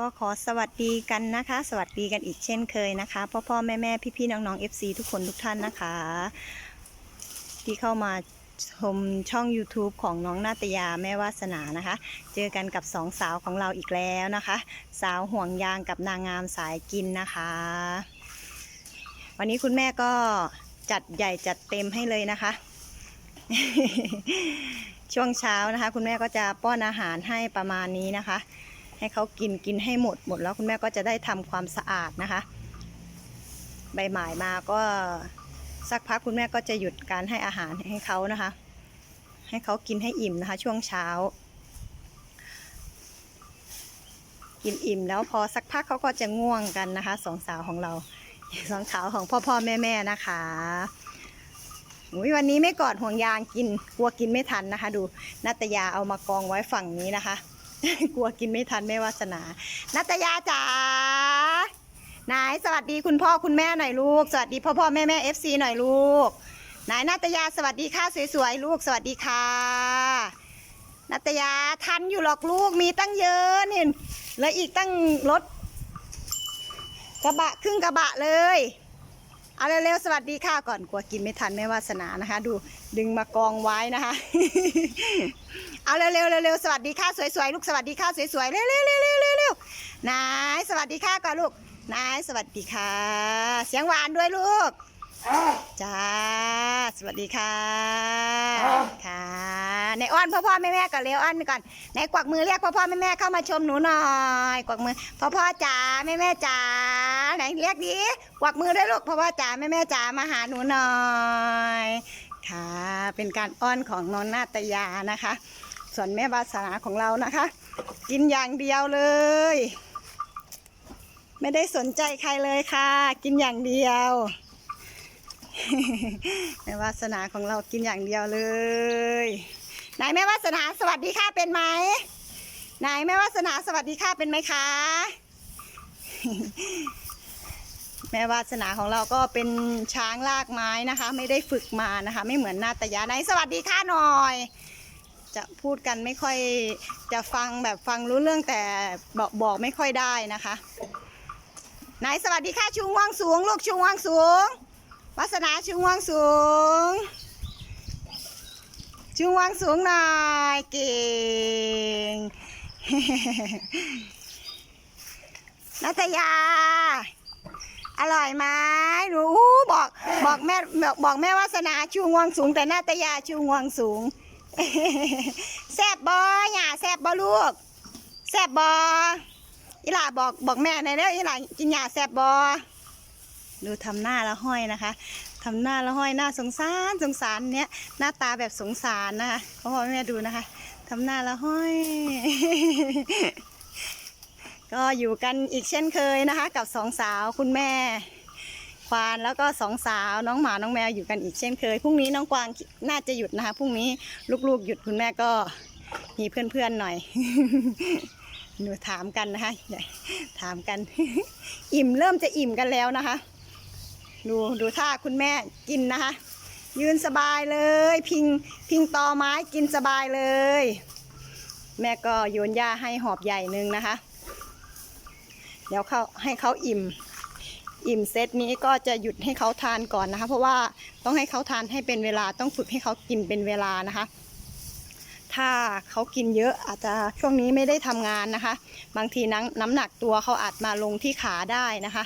ก็ขอสวัสดีกันนะคะ สวัสดีกันอีกเช่นเคยนะคะ พ่อพ่อแม่แม่พี่พี่ๆน้องๆ FC ทุกคนทุกท่านนะคะ ที่เข้ามาชมช่อง YouTube ของน้องนาตยาแม่วาสนานะคะ เจอกันกับสองสาวของเราอีกแล้วนะคะ สาวห่วงยางกับนางงามสายกินนะคะ วันนี้คุณแม่ก็จัดใหญ่จัดเต็มให้เลยนะคะ ช่วงเช้านะคะ คุณแม่ก็จะป้อนอาหารให้ประมาณนี้นะคะ ให้เขากินกินให้หมดหมดแล้วคุณแม่ก็จะได้ทำความสะอาดนะคะ ใบหมายมาก็สักพักคุณแม่ก็จะหยุดการให้อาหารให้เขานะคะ ให้เขากินให้อิ่มนะคะ ช่วงเช้า กินอิ่มแล้วพอสักพักเขาก็จะง่วงกันนะคะสองสาวของเราสองสาวของพ่อพ่อแม่แม่นะคะวันนี้ไม่กอดห่วงยางกินกลัวกินไม่ทันนะคะ ดูนัตยาเอามากองไว้ฝั่งนี้นะคะ กลัวกินไม่ทันไม่วาสนานัตยาจ๋านายสวัสดีคุณพ่อคุณแม่หน่อยลูก สวัสดีพ่อพ่อแม่แม่เอฟซีหน่อยลูกนายนัตยาสวัสดีค่ะสวยๆลูกสวัสดีค่ะนัตยาทันอยู่หรอกลูกมีตั้งเยอะนี่เหลืออีกตั้งรถกระบะครึ่งกระบะเลย เอาเร็วๆสวัสดีค่ะก่อนกลัวกินไม่ทันไม่วาสนานะคะ ดูดึงมากองไว้นะคะ เอาเร็วๆเร็วๆสวัสดีค่ะสวยๆลูกสวัสดีค่ะสวยๆเร็วๆเร็วๆเร็วๆเร็วๆนายสวัสดีค่ะก่อนลูกนายสวัสดีค่ะ เสียงหวานด้วยลูกจ้าสวัสดีค่ะค่ะ ในอ้อนพ่อพ่อแม่แม่ก่อนเร็วอ้อนก่อนในกวักมือเรียกพ่อพ่อแม่แม่เข้ามาชมหนูหน่อยกวักมือพ่อพ่อจ๋าแม่แม่จ๋าไหนเรียกดิกวักมือด้วยลูกพ่อพ่อจ๋าแม่แม่จ๋ามาหาหนูหน่อยค่ะเป็นการอ้อนของน้องนาตยานะคะ ส่วนแม่วาสนาของเรานะคะ กินอย่างเดียวเลย ไม่ได้สนใจใครเลยค่ะ กินอย่างเดียวแม่วาสนาของเรากินอย่างเดียวเลย ไหนแม่วาสนาสวัสดีค่ะเป็นไหมไหนแม่วาสนาสวัสดีค่ะเป็นไหมคะแม่วาสนาของเราก็เป็นช้างลากไม้นะคะ ไม่ได้ฝึกมานะคะ ไม่เหมือนนาตยาไหนสวัสดีค่ะหน่อย จะพูดกันไม่ค่อยจะฟังแบบฟังรู้เรื่องแต่บอกบอกไม่ค่อยได้นะคะไหนสวัสดีค่ะชูงวางสูงลูกชูงวางสูงวาสนาชูงวางสูง ชูงวางสูงหน่อยเก่งนัตยา อร่อยไหมหนูบอกบอกแม่บอกแม่วาสนาชูงวงสูง แต่นาตยาชูงวงสูงแซบบอหย่าแซบบอลูกแซบบออีหล่าบอกบอกแม่หน่อยเด้ออีหล่ากินหย่าแซบบอดูทำหน้าละห้อยนะคะ ทำหน้าละห้อยหน้าสงสารสงสารเนี้ยหน้าตาแบบสงสารนะคะพ่อพ่อแม่ดูนะคะทำหน้าละห้อย ก็อยู่กันอีกเช่นเคยนะคะ กับสองสาวคุณแม่ ควานแล้วก็สองสาวน้องหมาน้องแมวอยู่กันอีกเช่นเคยพรุ่งนี้น้องกวางน่าจะหยุดนะคะพรุ่งนี้ลูกๆ หยุดคุณแม่ก็มีเพื่อนๆหน่อยหนูถามกันนะคะถามกัน อิ่มเริ่มจะอิ่มกันแล้วนะคะ ดูดูท่าคุณแม่กินนะคะ ยืนสบายเลย พิงพิงตอไม้กินสบายเลย แม่ก็โยนหญ้าให้หอบใหญ่หนึ่งนะคะ เดี๋ยวเขาให้เขาอิ่ม อิ่มเซตนี้ก็จะหยุดให้เขาทานก่อนนะคะ เพราะว่าต้องให้เขาทานให้เป็นเวลาต้องฝึกให้เขากินเป็นเวลานะคะถ้าเขากินเยอะอาจจะช่วงนี้ไม่ได้ทำงานนะคะ บางทีน้ำน้ำหนักตัวเขาอาจมาลงที่ขาได้นะคะ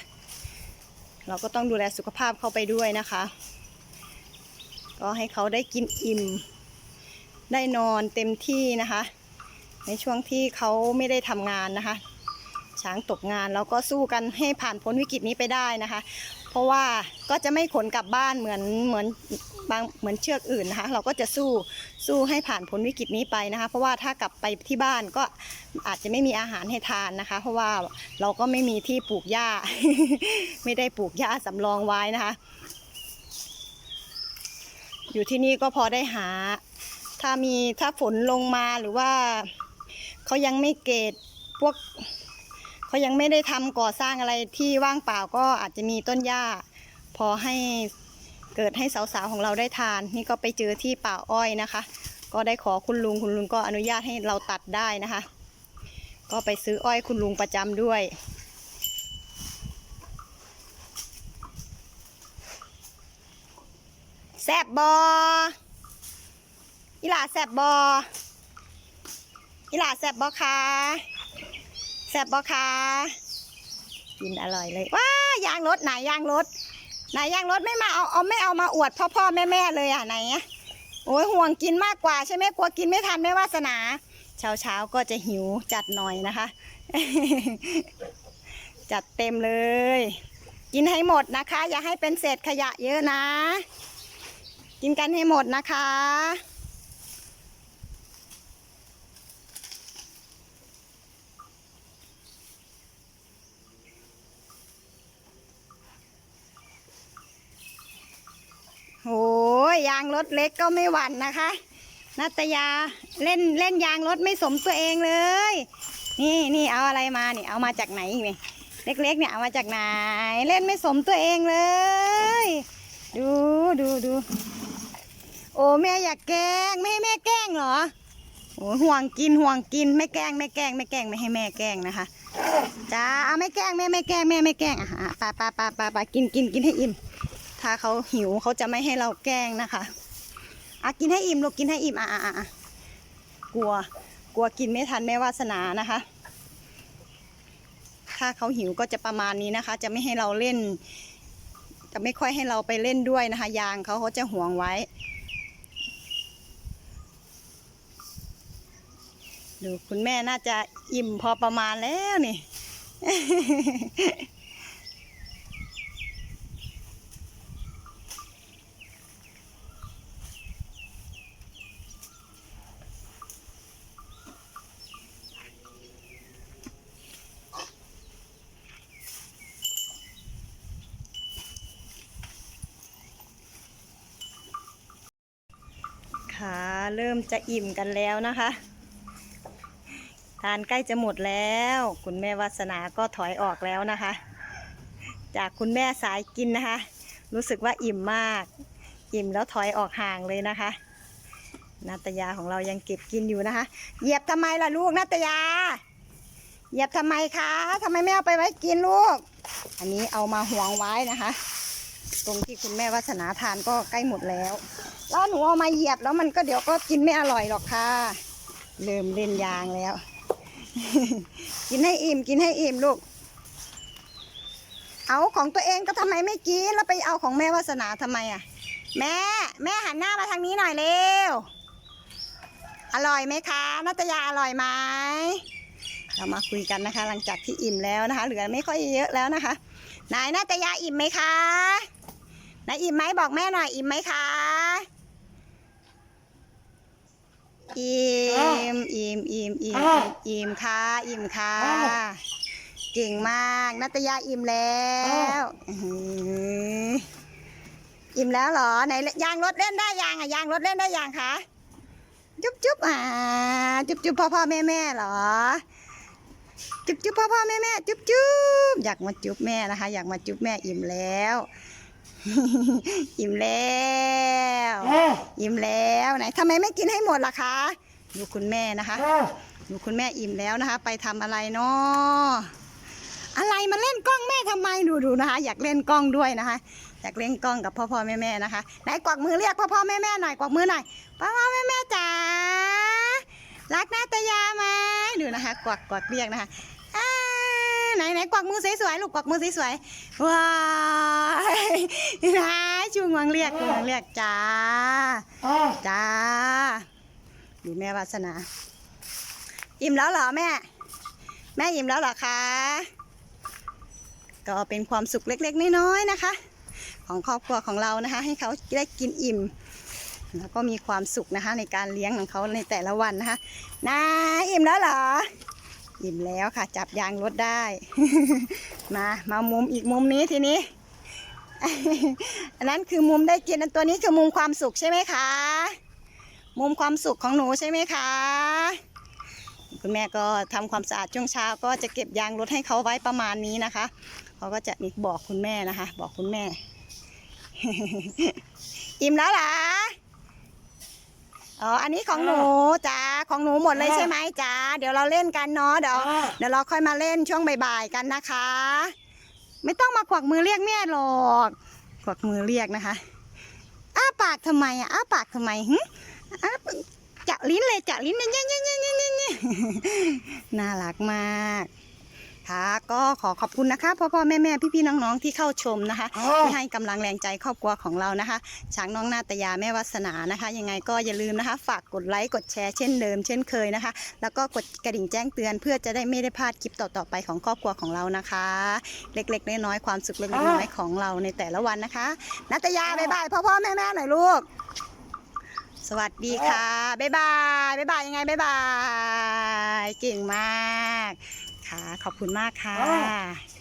เราก็ต้องดูแลสุขภาพเขาไปด้วยนะคะ ก็ให้เขาได้กินอิ่ม ได้นอนเต็มที่นะคะ ในช่วงที่เขาไม่ได้ทำงานนะคะ ช้างตกงานแล้วก็สู้กันให้ผ่านพ้นวิกฤตนี้ไปได้นะคะ เพราะว่าก็จะไม่ขนกลับบ้านเหมือนเหมือนบางเหมือนเชือกอื่นนะคะ เราก็จะสู้สู้ให้ผ่านพ้นวิกฤตนี้ไปนะคะ เพราะว่าถ้ากลับไปที่บ้านก็อาจจะไม่มีอาหารให้ทานนะคะ เพราะว่าเราก็ไม่มีที่ปลูกหญ้า ไม่ได้ปลูกหญ้าสำรองไว้นะคะ อยู่ที่นี่ก็พอได้หา ถ้ามีถ้าฝนลงมาหรือว่าเขายังไม่เกตพวก เขายังไม่ได้ทำก่อสร้างอะไรที่ว่างเปล่าก็อาจจะมีต้นหญ้า พอให้เกิดให้สาวๆของเราได้ทาน นี่ก็ไปเจอที่ป่าอ้อยนะคะ ก็ได้ขอคุณลุงคุณลุงก็อนุญาตให้เราตัดได้นะคะ ก็ไปซื้ออ้อยคุณลุงประจำด้วยแซบบออีหลาแซบบออีหลาแซบบอคะ แซ่บบอคะกินอร่อยเลย ว้ายางรถไหนยางรถไหนยางรถไม่มาเอาเอาไม่เอามาอวดพ่อพ่อแม่แม่เลยอะไหนอะโอ้ยห่วงกินมากกว่าใช่ไหมกลัวกินไม่ทันไม่วาสนา เช้าเช้าก็จะหิวจัดหน่อยนะคะ จัดเต็มเลย กินให้หมดนะคะ อย่าให้เป็นเศษขยะเยอะนะ กินกันให้หมดนะคะ โอ้ยยางรถเล็กก็ไม่หวั่นนะคะนัตยาเล่นเล่นยางรถไม่สมตัวเองเลย นี่นี่เอาอะไรมานี่เอามาจากไหนนี่เล็กๆเนี่ยเอามาจากไหน เล่นไม่สมตัวเองเลย ดูดูดูโอ้แม่อยากแกล้งไม่ให้แม่แกล้งเหรอโอ้ห่วงกินห่วงกินไม่แกล้งไม่แกล้งไม่แกล้งไม่ให้แม่แกล้งนะคะจ้าเอาไม่แกล้งแม่ไม่แกล้งแม่ไม่แกล้งอะอะไปไปไปไปไปกินกินกินให้อิ่ม ถ้าเขาหิวเขาจะไม่ให้เราแกล้งนะคะอะกินให้อิ่มลูกกินให้อิ่มอะอะอะกลัว กลัวกินไม่ทันแม่วาสนานะคะ ถ้าเขาหิวก็จะประมาณนี้นะคะ จะไม่ให้เราเล่น จะไม่ค่อยให้เราไปเล่นด้วยนะคะ ยางเขาเขาจะห่วงไว้ ดูคุณแม่น่าจะอิ่มพอประมาณแล้วนี่ คะ เริ่มจะอิ่มกันแล้วนะคะ ทานใกล้จะหมดแล้ว คุณแม่วาสนาก็ถอยออกแล้วนะคะ จากคุณแม่สายกินนะคะ รู้สึกว่าอิ่มมาก อิ่มแล้วถอยออกห่างเลยนะคะนาตยาของเรายังเก็บกินอยู่นะคะ เหยียบทำไมล่ะลูกนาตยา เหยียบทำไมคะทำไมไม่เอาไปไว้กินลูก อันนี้เอามาห่วงไว้นะคะ ตรงที่คุณแม่วาสนาทานก็ใกล้หมดแล้ว แล้วหนูเอามาเหยียบแล้วมันก็เดี๋ยวก็กินไม่อร่อยหรอกค่ะ เริ่มเล่นยางแล้ว กินให้อิ่มกินให้อิ่มลูก เอาของตัวเองก็ทำไมไม่กินแล้วไปเอาของแม่วาสนาทำไมอะ แม่ แม่หันหน้ามาทางนี้หน่อยเร็ว อร่อยไหมคะนัตยาอร่อยไหมเรามาคุยกันนะคะ หลังจากที่อิ่มแล้วนะคะ เหลือไม่ค่อยเยอะแล้วนะคะนายนัตยาอิ่มไหมคะนายอิ่มไหมบอกแม่หน่อยอิ่มไหมคะ อิ่มอิ่มอิ่มอิ่มอิ่มค่ะอิ่มค่ะเก่งมากนัตยาอิ่มแล้วอื้อหืออิ่มแล้วเหรอไหนยางรถเล่นได้ยังอะยางรถเล่นได้ยังคะจุ๊บจุ๊บอ่าจุ๊บจุ๊บพ่อพ่อแม่แม่เหรอจุ๊บจุ๊บพ่อพ่อแม่แม่จุ๊บจุ๊บอยากมาจุ๊บแม่นะคะ อยากมาจุ๊บแม่อิ่มแล้ว อิ่มแล้วอิ่มแล้วไหนทำไมไม่กินให้หมดล่ะคะดูคุณแม่นะคะดูคุณแม่อิ่มแล้วนะคะ ไปทำอะไรเนาะอะไรมาเล่นกล้องแม่ทำไมดูดูนะคะ อยากเล่นกล้องด้วยนะคะ อยากเล่นกล้องกับพ่อพ่อแม่แม่นะคะไหนกวักมือเรียกพ่อพ่อแม่แม่หน่อยกวักมือหน่อยพ่อพ่อแม่แม่จ๋ารักนาตยาไหมดูนะคะ กวักกวักเรียกนะคะอ่า ไหนไหนกวักมือสวยๆลูกกวักมือสวยๆว้ายนะชูงวงเรียกงวงเรียกจ้าจ้าดูแม่วาสนา อิ่มแล้วเหรอแม่ แม่อิ่มแล้วเหรอคะก็เป็นความสุขเล็ก ๆ น้อยๆนะคะ ของครอบครัวของเรานะคะ ให้เขาได้กินอิ่มแล้วก็มีความสุขนะคะในการเลี้ยงของเขาในแต่ละวันนะคะนาอิ่มแล้วเหรอ อิ่มแล้วค่ะ จับยางรถได้ มามามุมอีกมุมนี้ทีนี้ อันนั้นคือมุมได้กินอันตัวนี้คือมุมความสุขใช่ไหมคะ มุมความสุขของหนูใช่ไหมคะคุณแม่ก็ทำความสะอาดช่วงเช้าก็จะเก็บยางรถให้เขาไว้ประมาณนี้นะคะเขาก็จะมีบอกคุณแม่นะคะ บอกคุณแม่ อิ่มแล้วเหร ออ๋อ อันนี้ของหนูจ้าของหนูหมดเลยอ่าใช่ไหมจ้าเดี๋ยวเราเล่นกันเนาะเดี๋ยวอ่าเดี๋ยวเราค่อยมาเล่นช่วงบ่ายๆกันนะคะ ไม่ต้องมาขวักมือเรียกแม่หรอกขวักมือเรียกนะคะอ้าปากทำไมอะอ้าปากทำไมหึอ้าจับลิ้นเลยจับลิ้นเนี่ยเนี่ยเนี่ยเนี่ยเนี่ยเนี่ยน่ารักมาก ค่ะ ก็ขอขอบคุณนะคะพ่อพ่อแม่แม่พี่พี่ๆน้องๆที่เข้าชมนะคะอ้าวที่ให้กำลังแรงใจครอบครัวของเรานะคะช้างน้องนาตยาแม่วัสนานะคะ ยังไงก็อย่าลืมนะคะ ฝากกดไลค์กดแชร์เช่นเดิมเช่นเคยนะคะ แล้วก็กดกระดิ่งแจ้งเตือนเพื่อจะได้ไม่ได้พลาดคลิปต่อๆไปของครอบครัวของเรานะคะ เล็กๆน้อยๆความสุขเล็กๆน้อยๆของเราในแต่ละวันนะคะนาตยาบ๊ายบายพ่อพ่อแม่แม่หน่อยลูก สวัสดีค่ะบ๊ายบายบ๊ายบายยังไงบ๊ายบายเก่งมาก คะ ขอบคุณมากค่ะ